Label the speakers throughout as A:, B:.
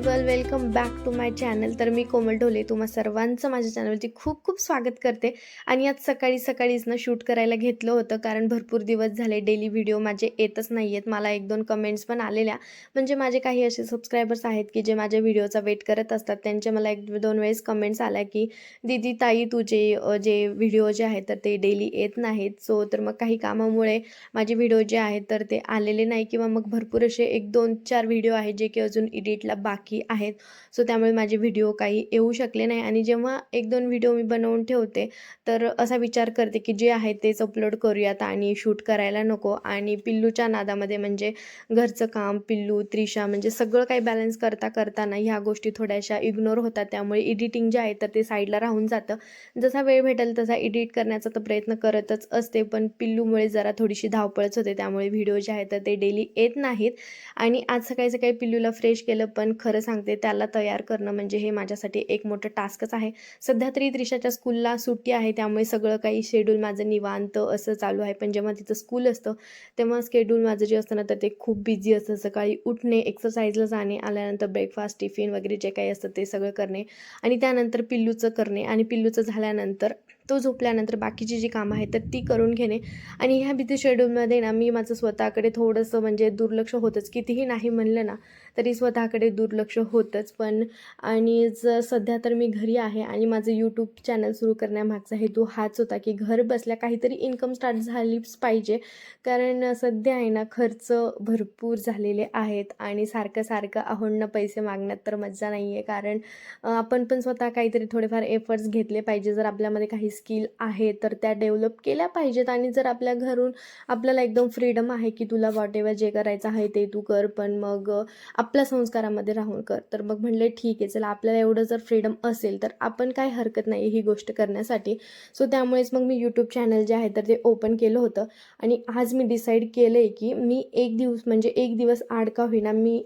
A: Hi everyone welcome back to my channel. तर मी कोमल ढोले तुम्हा सर्वांचं माझ्या चॅनलवरती खूप खूप स्वागत करते. आणि आज सकाळी सकाळीच ना शूट करायला घेतलं होतं कारण भरपूर दिवस झाले डेली व्हिडिओ माझे येतच नाही आहेत मला एक दोन कमेंट्स पण आलेल्या. म्हणजे माझे काही असे सबस्क्रायबर्स आहेत की जे माझ्या व्हिडिओचा वेट करत असतात. त्यांचे मला एक दोन वेळेस कमेंट्स आल्या की दीदी ताई तुझे जे व्हिडिओ जे आहेत तर ते डेली येत नाहीत. सो तर मग काही कामामुळे माझे व्हिडिओ जे आहेत तर ते आलेले नाही. किंवा मग भरपूर असे एक दोन चार व्हिडिओ आहेत जे की अजून एडिटला बाकी आहेत. सो त्यामुळे माझे व्हिडिओ काही येऊ शकले नाही. आणि जेव्हा एक दोन व्हिडिओ मी बनवून ठेवते तर असा विचार करते की जे आहे तेच अपलोड करूयात आणि शूट करायला नको. आणि पिल्लूच्या नादामध्ये म्हणजे घरचं काम पिल्लू त्रिशा म्हणजे सगळं काही बॅलन्स करता करताना ह्या गोष्टी थोड्याशा इग्नोर होतात. त्यामुळे एडिटिंग जे आहे तर ते साईडला राहून जातं. जसा वेळ भेटेल तसा एडिट करण्याचा तर प्रयत्न करतच असते. पण पिल्लूमुळे जरा थोडीशी धावपळच होते. त्यामुळे व्हिडिओ जे आहेत तर ते डेली येत नाहीत. आणि आज सकाळी सकाळी पिल्लूला फ्रेश केलं पण खरं सांगते त्याला तयार करणं म्हणजे हे माझ्यासाठी एक मोठं टास्कच आहे. सध्या तरी त्रिशाच्या स्कूलला सुट्टी आहे त्यामुळे सगळं काही शेड्यूल माझं निवांत असं चालू आहे. पण जेव्हा तिचं स्कूल असतं तेव्हा स्केड्यूल माझं जे असतं ना तर ते खूप बिझी असतं. सकाळी उठणे एक्सरसाइजला जाणे आल्यानंतर ब्रेकफास्ट टिफिन वगैरे जे काही असतं ते सगळं करणे आणि त्यानंतर पिल्लूचं करणे आणि पिल्लूचं झाल्यानंतर तो झोपल्यानंतर बाकीची जी कामं आहेत तर ती करून घेणे. आणि ह्या बिझी शेड्यूलमध्ये ना मी माझं स्वतःकडे थोडंसं म्हणजे दुर्लक्ष होतंच. कितीही नाही म्हणलं ना तरी स्वतःकडे दुर्लक्ष होतंच. पण आणि ज सध्या तर मी घरी आहे आणि माझं यूट्यूब चॅनल सुरू करण्यामागचा हेतू हाच होता की घर बसल्या काहीतरी इन्कम स्टार्ट झालीच पाहिजे. कारण सध्या आहे ना खर्च भरपूर झालेले आहेत आणि सारखं सारखं आहोंना पैसे मागण्यात तर मज्जा नाही आहे कारण आपण पण स्वतः काहीतरी थोडेफार एफर्ट्स घेतले पाहिजे. जर आपल्यामध्ये काही स्किल आहे तर त्या डेव्हलप केल्या पाहिजेत. आणि जर आपल्या घरून आपल्याला एकदम फ्रीडम आहे की तुला वॉट एव्हर जे करायचं आहे ते तू कर पण मग आपल्या संस्कारामध्ये राहून कर. तर मग म्हणले ठीक आहे चला आपल्याला एवढं जर फ्रीडम असेल तर आपण काय हरकत नाही ही गोष्ट करण्यासाठी. सो त्यामुळेच मग मी यूट्यूब चॅनल जे आहे तर ते ओपन केलं होतं. आणि आज मी डिसाईड केलं आहे की मी एक दिवस म्हणजे एक दिवस आड का होईना मी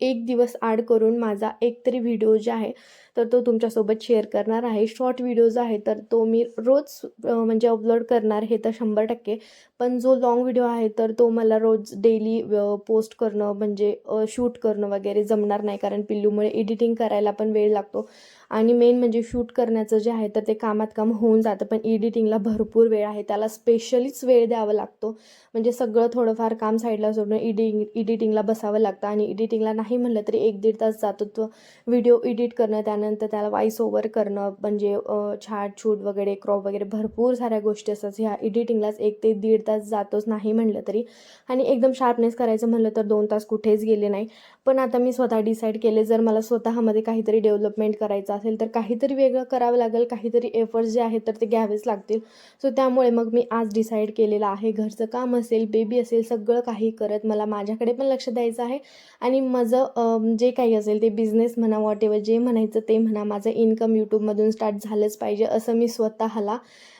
A: एक दिवस आड करून माझा एक तरी व्हिडिओ जे आहे तर तो तुमच्यासोबत शेअर करणार आहे. शॉर्ट व्हिडिओज आहे तर तो मी रोज म्हणजे अपलोड करणार हे तर शंभर टक्के. पण जो लाँग व्हिडिओ आहे तर तो मला रोज डेली पोस्ट करणं म्हणजे शूट करणं वगैरे जमणार नाही. कारण पिल्लूमुळे एडिटिंग करायला पण वेळ लागतो. आणि मेन म्हणजे शूट करण्याचं जे आहे तर ते कामात काम होऊन जातं. पण एडिटिंगला भरपूर वेळ आहे. त्याला स्पेशलीच वेळ द्यावा लागतो. म्हणजे सगळं थोडंफार काम साईडला सोडून एडिटिंग एडिटिंगला बसावं लागतं. आणि एडिटिंगला नाही म्हणलं तरी एक दीड तास जातो तो व्हिडिओ एडिट करणं त्यानं त्यानंतर त्याला व्हॉइस ओव्हर करणं म्हणजे छाट छूट वगैरे क्रॉप वगैरे भरपूर साऱ्या गोष्टी असतात. ह्या एडिटिंगलाच एक ते दीड तास जातोच नाही म्हणलं तरी. आणि एकदम शार्पनेस करायचं म्हणलं तर दोन तास कुठेच गेले नाही. पण आता मी स्वतः डिसाईड केले जर मला स्वतःमध्ये काहीतरी डेव्हलपमेंट करायचं असेल तर काहीतरी वेगळं करावं लागेल. काहीतरी एफर्ट्स जे आहेत तर ते घ्यावेच लागतील. सो त्यामुळे मग मी आज डिसाईड केलेलं आहे. घरचं काम असेल बेबी असेल सगळं काही करत मला माझ्याकडे पण लक्ष द्यायचं आहे. आणि माझं जे काही असेल ते बिझनेस म्हणा वॉट एव्हर जे म्हणायचं ते म्हणा माझं इन्कम यूट्यूबमधून स्टार्ट झालंच पाहिजे असं मी स्वतःला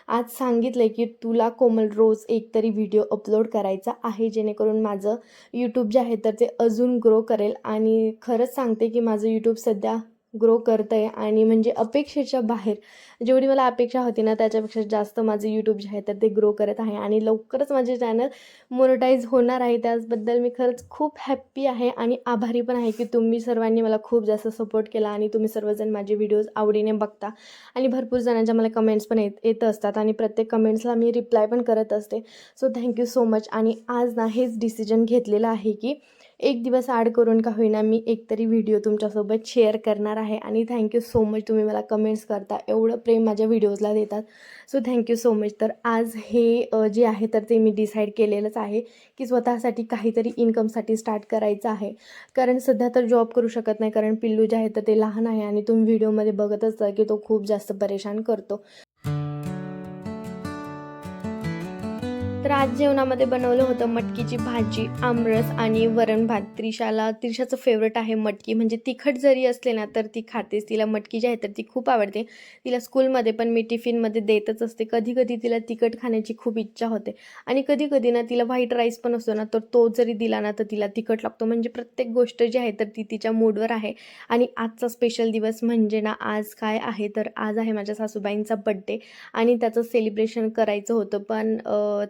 A: आज सांगितलं आहे की तुला कोमल रोज एक तरी व्हिडिओ अपलोड करायचा आहे जेणेकरून माझं यूट्यूब जे आहे तर ते अजून ग्रो करेल. आणि खरंच सांगते की माझं यूट्यूब सध्या ग्रो करतं आहे आणि म्हणजे अपेक्षेच्या बाहेर जेवढी मला अपेक्षा होती ना त्याच्यापेक्षा जास्त माझं यूट्यूब जे आहे तर ते ग्रो करत आहे आणि लवकरच माझे चॅनल मोनोटाईज होणार आहे. त्याचबद्दल मी खरंच खूप हॅप्पी आहे आणि आभारी पण आहे की तुम्ही सर्वांनी मला खूप जास्त सपोर्ट केला आणि तुम्ही सर्वजण माझे व्हिडिओज आवडीने बघता आणि भरपूर जणांच्या मला कमेंट्स पण येत येत असतात आणि प्रत्येक कमेंट्सला मी रिप्लाय पण करत असते. सो थँक्यू सो मच आणि आज ना हेच डिसिजन घेतलेलं आहे की एक दिवस आड करून का होईना मी एकतरी व्हिडिओ तुमच्यासोबत शेअर करणार आहे. आणि थँक्यू सो मच तुम्ही मला कमेंट्स करता. एवढं प्रेम माझ्या व्हिडिओजला देतात. सो थँक्यू सो मच तर आज हे जे आहे तर ते मी डिसाईड केलेलंच आहे की स्वतःसाठी काहीतरी इन्कमसाठी स्टार्ट करायचं आहे. कारण सध्या तर जॉब करू शकत नाही. कारण पिल्लू जे आहे तर ते लहान आहे आणि तुम्ही व्हिडिओमध्ये बघत असता की तो खूप जास्त परेशान करतो. तर आज जेवणामध्ये बनवलं होतं मटकीची भाजी आमरस आणि वरण भात. त्रिशाला त्रिशाचं फेवरेट आहे मटकी. म्हणजे तिखट जरी असले ना तर ती खातेच तिला मटकी जी आहे तर ती खूप आवडते. तिला स्कूलमध्ये पण मी टिफिनमध्ये देतच असते. कधी कधी तिला तिखट खाण्याची खूप इच्छा होते. आणि कधी कधी ना तिला व्हाईट राईस पण असतो ना तर तो जरी दिला ना तर तिला तिखट लागतो. म्हणजे प्रत्येक गोष्ट जी आहे तर ती तिच्या मूडवर आहे. आणि आजचा स्पेशल दिवस म्हणजे ना आज काय आहे तर आज आहे माझ्या सासूबाईंचा बड्डे आणि त्याचं सेलिब्रेशन करायचं होतं पण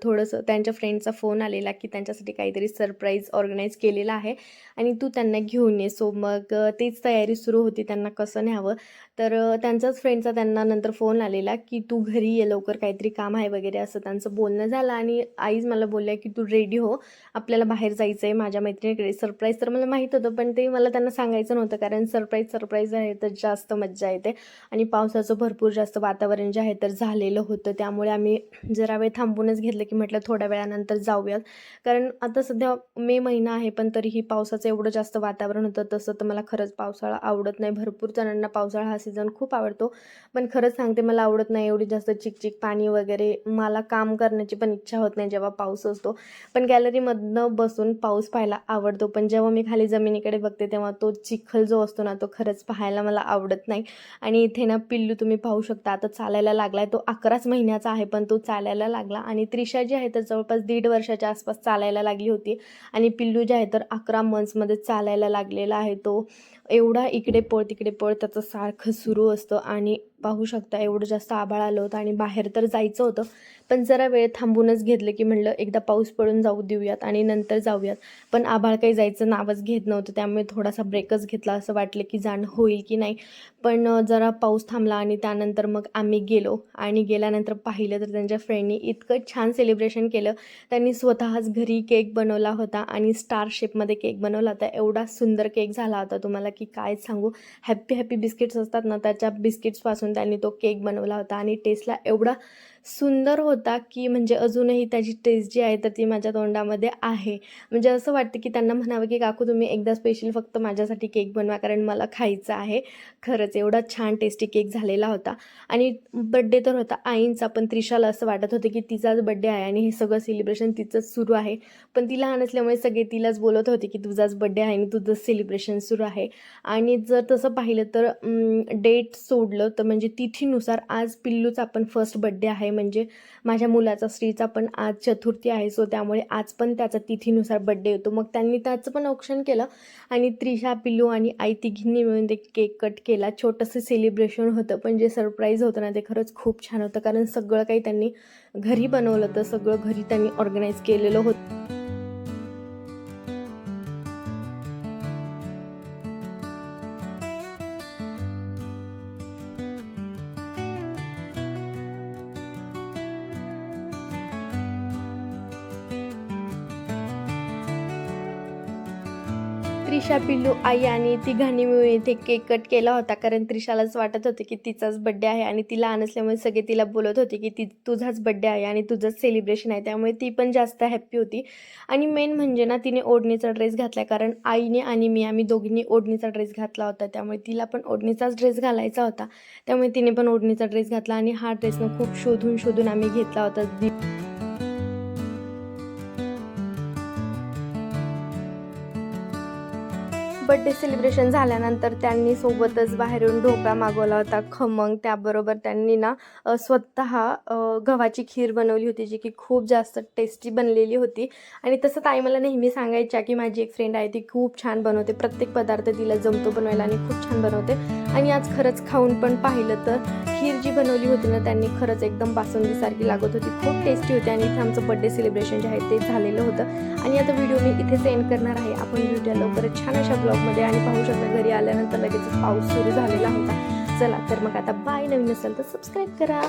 A: थोडं थोडंसं त्यांच्या फ्रेंडचा फोन आलेला की त्यांच्यासाठी काहीतरी सरप्राईज ऑर्गनाईज केलेला आहे. आणि तू त्यांना घेऊन ये. सो मग तीच तयारी सुरू होती त्यांना कसं न्यावं. तर त्यांचाच फ्रेंडचा त्यांना नंतर फोन आलेला की तू घरी ये लवकर काहीतरी काम आहे वगैरे असं त्यांचं बोलणं झालं. आणि आईज मला बोलल्या की तू रेडी हो. आपल्याला बाहेर जायचं आहे माझ्या मैत्रिणीकडे. सरप्राईज तर मला माहीत होतं पण ते मला त्यांना सांगायचं नव्हतं कारण सरप्राईज सरप्राईज आहे तर जास्त मज्जा येते. आणि पावसाचं भरपूर जास्त वातावरण जे आहे तर झालेलं होतं. त्यामुळे आम्ही जरा वेळ थांबूनच घेतलं की म्हटलं थोड्या वेळानंतर जाऊयात. कारण आता सध्या मे महिना आहे पण तरीही पावसाचं एवढं जास्त वातावरण होतं तसं तर मला खरंच पावसाळा आवडत नाही. भरपूर जणांना पावसाळा हा सीझन खूप आवडतो. पण खरंच सांगते मला आवडत नाही एवढी जास्त चिकचिक पाणी वगैरे. मला काम करण्याची पण इच्छा होत नाही जेव्हा पाऊस असतो. पण गॅलरीमधनं बसून पाऊस पाहायला आवडतो. पण जेव्हा मी खाली जमिनीकडे बघते तेव्हा तो चिखल जो असतो ना तो खरंच पाहायला मला आवडत नाही. आणि इथे ना पिल्लू तुम्ही पाहू शकता. आता चालायला लागला आहे तो अकराच महिन्याचा आहे पण तो चालायला लागला. आणि त्रिशा जी आहे तर जवळपास दीड वर्षाच्या आसपास चालायला लागली होती. आणि पिल्लू जे आहे तर अकरा मंथ्समध्ये चालायला लागलेला आहे तो. एवढा इकडे पळ तिकडे पळ त्याचं सारखं सुरू असतं आणि पाहू शकता. एवढं जास्त आभाळ आलं होतं आणि बाहेर तर जायचं होतं. पण जरा वेळ थांबूनच घेतलं की म्हणलं एकदा पाऊस पडून जाऊ देऊयात आणि नंतर जाऊयात. पण आभाळ काही जायचं नावच घेत नव्हतं. त्यामुळे थोडासा ब्रेकच घेतला असं वाटलं की जाणं होईल की नाही. पण जरा पाऊस थांबला आणि त्यानंतर मग आम्ही गेलो. आणि गेल्यानंतर पाहिलं तर त्यांच्या फ्रेंडनी इतकं छान सेलिब्रेशन केलं. त्यांनी स्वतःच घरी केक बनवला होता आणि स्टार शेपमध्ये केक बनवला होता. एवढा सुंदर केक झाला होता तुम्हाला की काय सांगू. हॅप्पी हॅप्पी बिस्किट्स असतात ना त्याच्या बिस्किट्सपासून त्यांनी तो केक बनवला होता आणि टेस्टला एवढा सुंदर होता की म्हणजे अजूनही त्याची टेस्ट जी आहे तर ती माझ्या तोंडामध्ये आहे. म्हणजे असं वाटतं की त्यांना म्हणावं की काकू तुम्ही एकदा स्पेशल फक्त माझ्यासाठी केक बनवा कारण मला खायचं आहे. खरंच एवढा छान टेस्टी केक झालेला होता. आणि बड्डे तर होता आईंचा पण त्रिशाला असं वाटत होतं की तिचाच बड्डे आहे आणि हे सगळं सेलिब्रेशन तिचंच सुरू आहे. पण ती लहान असल्यामुळे सगळे तिलाच बोलत होते की तुझाच बड्डे आहे आणि तुझंच सेलिब्रेशन सुरू आहे. आणि जर तसं पाहिलं तर डेट सोडलं तर म्हणजे तिथीनुसार आज पिल्लूचा पण फर्स्ट बड्डे आहे म्हणजे माझ्या मुलाचा श्रीचा पण आज चतुर्थी आहे सो त्यामुळे आज पण त्याचा तिथीनुसार बड्डे होतो. मग त्यांनी त्याचं पण ऑप्शन केलं आणि त्रिशा पिल्लू आणि आई तिघींनी मिळून ते केक कट केला. छोटंसं सेलिब्रेशन होतं पण जे सरप्राईज होतं ना ते खरंच खूप छान होतं. कारण सगळं काही त्यांनी घरी बनवलं होतं सगळं घरी त्यांनी ऑर्गनाईज केलेलं होतं. त्रिशा पिल्लू आई आणि तिघांनी मिळून इथे केक कट केला होता. कारण त्रिशालाच वाटत होते की तिचाच बड्डे आहे आणि ती लहान असल्यामुळे सगळे तिला बोलत होते की ती तुझाच बड्डे आहे आणि तुझंच सेलिब्रेशन आहे. त्यामुळे ती पण जास्त हॅप्पी होती. आणि मेन म्हणजे ना तिने ओढणीचा ड्रेस घातला कारण आईने आणि मी आम्ही दोघींनी ओढणीचा ड्रेस घातला होता. त्यामुळे तिला पण ओढणीचाच ड्रेस घालायचा होता. त्यामुळे तिने पण ओढणीचा ड्रेस घातला आणि हा ड्रेसनं खूप शोधून शोधून आम्ही घेतला होता. बड्डे सेलिब्रेशन झाल्यानंतर त्यांनी सोबतच बाहेरून ढोकळा मागवला होता खमंग. त्याबरोबर त्यांनी ना स्वतः गव्हाची खीर बनवली होती जी की खूप जास्त टेस्टी बनलेली होती. आणि तसं ताई मला नेहमी सांगायच्या की माझी एक फ्रेंड आहे ती खूप छान बनवते. प्रत्येक पदार्थ तिला जमतो बनवायला आणि खूप छान बनवते. आणि आज खरंच खाऊन पण पाहिलं तर खीर जी बनवली होती ना त्यांनी खरंच एकदम बासुंदीसारखी लागत होती. खूप टेस्टी होती आणि इथे आमचं बड्डे सेलिब्रेशन जे आहे ते झालेलं होतं. आणि आता व्हिडिओ मी इथे सेंड करणार आहे. आपण व्हिडिओ लवकरच छान अशा ब्लॉगमध्ये आणि पाहू शकता घरी आल्यानंतर लगेच पाऊस सुरू झालेला होता. चला तर मग आता बाय नवीन असेल तर सबस्क्राईब करा.